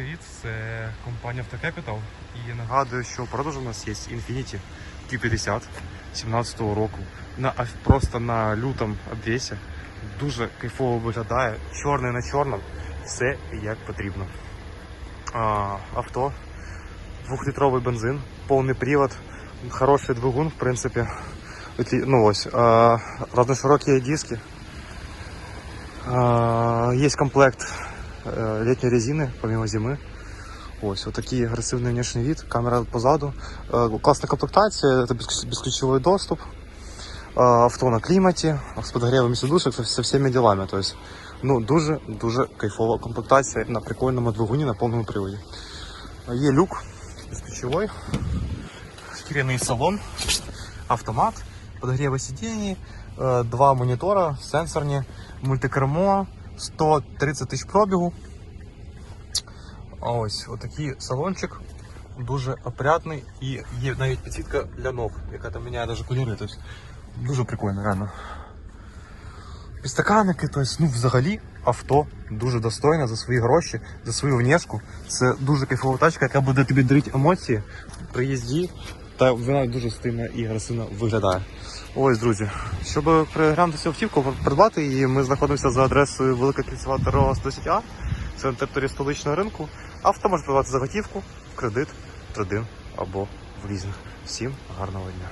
привіт! Це компанія Автокепітал. І нагадую, що в продажу у нас є Infiniti Q50 17 року. На просто на лютому обвесі. Дуже кайфово виглядає. Чорний на чорному. Все як потрібно. А, авто, двохлітровий бензин, повний привод, хороший двигун, в принципі. Ну ось, а, разноширокі диски. А, Есть комплект летней резины, помимо зимы. Ось, вот такий агрессивный внешний вид, камера позаду. Э, Классная комплектация, это бесключ- бесключевой доступ. Э, Авто на климате, с подогревами сидушек, со, со всеми делами. То есть, ну, дуже-дуже кайфова комплектація на прикольному двигуні на повному приводі. Є люк безключовий, шкіряний салон, автомат, подогріви сидінь, е, два монітора, сенсорні, мультикермо, 130 тисяч пробігу. Ось отакий салончик. Дуже опрятний і є навіть підсвітка для ног, яка там міняє навіть кольори. Тобто дуже прикольно, реально. Підстаканники, тобто, ну взагалі авто дуже достойне за свої гроші, за свою внешку. Це дуже кайфова тачка, яка буде тобі дарити емоції при їзді. Та вона дуже стильно і агресивно виглядає. Ось, друзі, щоб переглянути цю автівку, придбати її, ми знаходимося за адресою Велика Кільцева дорога 110А. Це на території столичного ринку. Авто може придбати за готівку, в кредит, трейдин або в лізинг. Всім гарного дня.